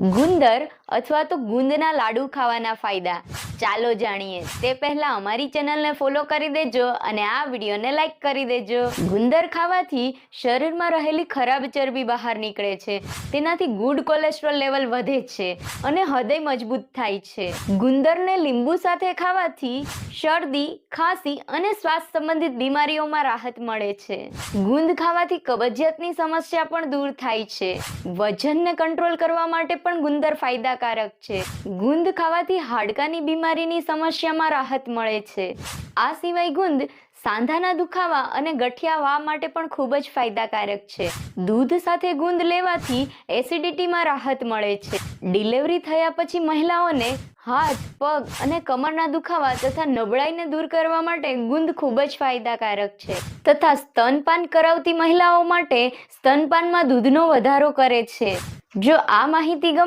ગુંદર અથવા તો ગુંદના લાડુ ખાવાના ફાયદા. ચાલો જાણીએ. તે પહેલા અમારી ચેનલને ફોલો કરી દેજો અને આ વિડીયોને લાઈક કરી દેજો. ગુંદર ખાવાથી શરીરમાં રહેલી ખરાબ ચરબી બહાર નીકળે છે. તેનાથી ગુડ કોલેસ્ટ્રોલ લેવલ વધે છે અને હૃદય મજબૂત થાય છે. ગુંદરને લીંબુ સાથે ખાવાથી શરદી, ખાંસી અને શ્વાસ સંબંધિત બીમારીઓમાં રાહત મળે છે. ગુંદ ખાવાથી કબજિયાતની સમસ્યા પણ દૂર થાય છે. વજનને કંટ્રોલ કરવા માટે પણ ગુંદર ફાયદાકારક છે. ગુંદ ખાવાથી હાડકાની બીમારીની સમસ્યામાં રાહત મળે છે. આ સિવાય ગુંદ સાંધાના દુખાવા અને ગઠિયા માટે પણ ખૂબ જ ફાયદાકારક છે. દૂધ સાથે ગુંદ લેવાથી એસિડિટીમાં રાહત મળે છે. ડિલિવરી થયા પછી મહિલાઓને હાથ, પગ અને કમરના દુખાવા તથા નબળાઈને દૂર કરવા માટે ગુંદ ખૂબ જ ફાયદાકારક છે. તથા સ્તનપાન કરાવતી મહિલાઓ માટે સ્તનપાનમાં દૂધનો વધારો કરે છે. જો આ માહિતી ગમે